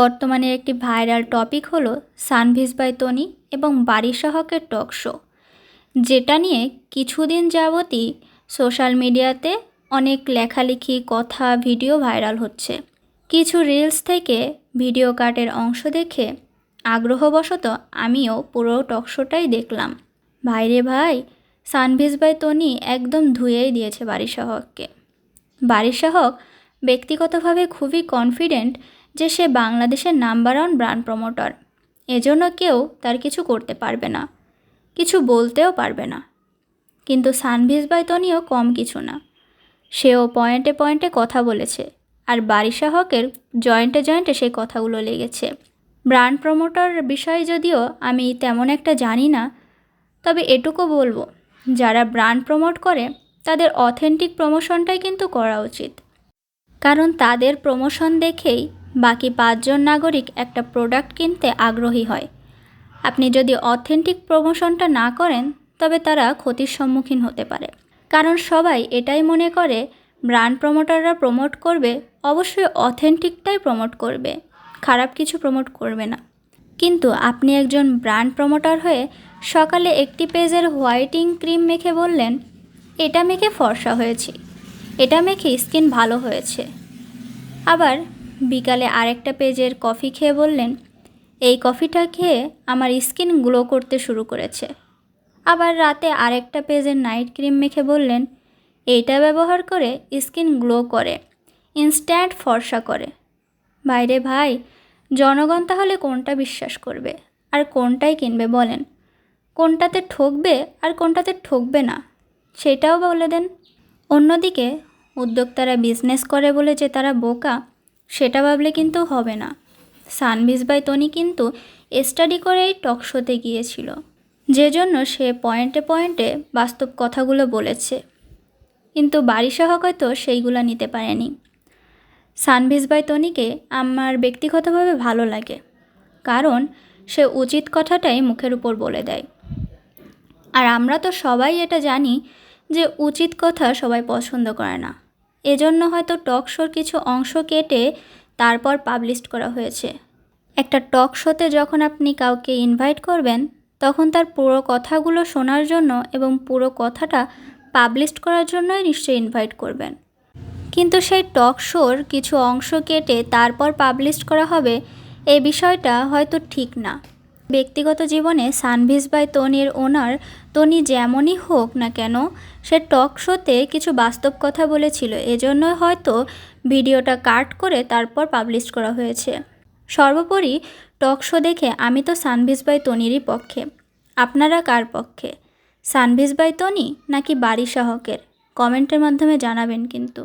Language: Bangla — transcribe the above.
বর্তমানে একটি ভাইরাল টপিক হলো সানভিজ বাই তনি এবং বাড়ি সহকের টক শো। যেটা নিয়ে কিছুদিন যাবতই সোশ্যাল মিডিয়াতে অনেক লেখালেখি, কথা, ভিডিও ভাইরাল হচ্ছে। কিছু রিলস থেকে ভিডিও কাটের অংশ দেখে আগ্রহবশত আমিও পুরো টক শোটাই দেখলাম। ভাইরে ভাই সানভিজ বাই তনি একদম ধুয়েই দিয়েছে বাড়ি সহককে। বাড়ি সহক ব্যক্তিগতভাবে খুবই কনফিডেন্ট যে সে বাংলাদেশের নাম্বার ওয়ান ব্র্যান্ড প্রমোটার। এজন্য কেউ তার কিছু করতে পারবে না, কিছু বলতেও পারবে না। কিন্তু সানভিজ বাই তনিও কম কিছু না। সেও পয়েন্টে পয়েন্টে কথা বলেছে, আর বারিশা হকের জয়েন্টে জয়েন্টে সেই কথাগুলো লেগেছে। ব্র্যান্ড প্রমোটার বিষয়ে যদিও আমি তেমন একটা জানি না, তবে এটুকু বলব, যারা ব্র্যান্ড প্রমোট করে, তাদের অথেন্টিক প্রমোশনটাই কিন্তু করা উচিত। কারণ তাদের প্রমোশন দেখেই বাকি পাঁচজন নাগরিক একটা প্রোডাক্ট কিনতে আগ্রহী হয়। আপনি যদি অথেন্টিক প্রমোশনটা না করেন, তবে তারা ক্ষতির সম্মুখীন হতে পারে। কারণ সবাই এটাই মনে করে, ব্র্যান্ড প্রমোটাররা প্রমোট করবে, অবশ্যই অথেন্টিকটাই প্রমোট করবে। খারাপ কিছু প্রমোট করবে না। কিন্তু আপনি একজন ব্র্যান্ড প্রমোটার হয়ে সকালে একটি পেজের হোয়াইটিং ক্রিম মেখে বললেন, এটা মেখে ফর্সা হয়েছি। এটা মেখে স্কিন ভালো হয়েছে। আবার বিকালে আরেকটা পেজের কফি খেয়ে বললেন, এই কফিটা খেয়ে আমার স্কিন গ্লো করতে শুরু করেছে। আবার রাতে আরেকটা পেজের নাইট ক্রিম মেখে বললেন, এইটা ব্যবহার করে স্কিন গ্লো করে, ইনস্ট্যান্ট ফর্সা করে। বাইরে ভাই, জনগণ তাহলে কোনটা বিশ্বাস করবে আর কোনটাই কিনবে বলেন? কোনটাতে ঠকবে আর কোনটাতে ঠকবে না, সেটাও বলে দেন। অন্যদিকে উদ্যোক্তারা বিজনেস করে বলে যে তারা বোকা সেটা ভাবলে কিন্তু হবে না। সানভিজ বাই তনি কিন্তু স্টাডি করেই টক শোতে গিয়েছিল। যে জন্য সে পয়েন্টে পয়েন্টে বাস্তব কথাগুলো বলেছে। কিন্তু বাড়ি সহ হয়তো সেইগুলো নিতে পারেনি। সানভিজ বাই তনিকে আমার ব্যক্তিগতভাবে ভালো লাগে। কারণ সে উচিত কথাটাই মুখের উপর বলে দেয়। আর আমরা তো সবাই এটা জানি যে উচিত কথা সবাই পছন্দ করে না। এজন্য হয়তো টক শোর কিছু অংশ কেটে তারপর পাবলিশ করা হয়েছে। একটা টক শোতে যখন আপনি কাউকে ইনভাইট করবেন, তখন তার পুরো কথাগুলো শোনার জন্য এবং পুরো কথাটা পাবলিশ করার জন্যই নিশ্চয়ই ইনভাইট করবেন। কিন্তু সেই টক শোর কিছু অংশ কেটে তারপর পাবলিশ করা হবে এই বিষয়টা হয়তো ঠিক না। ব্যক্তিগত জীবনে সানভিজ বাই তনির ওনার, তনি যেমনই হোক না কেন, সে টক শোতে কিছু বাস্তব কথা বলেছিল। এজন্য হয়তো ভিডিওটা কাট করে তারপর পাবলিশ করা হয়েছে। সর্বোপরি, টক শো দেখে আমি তো সানভিজ বাই তনিরই পক্ষে। আপনারা কার পক্ষে? সানভিজ বাই তনি নাকি বাড়ি সহকের কমেন্টের মাধ্যমে জানাবেন কিন্তু।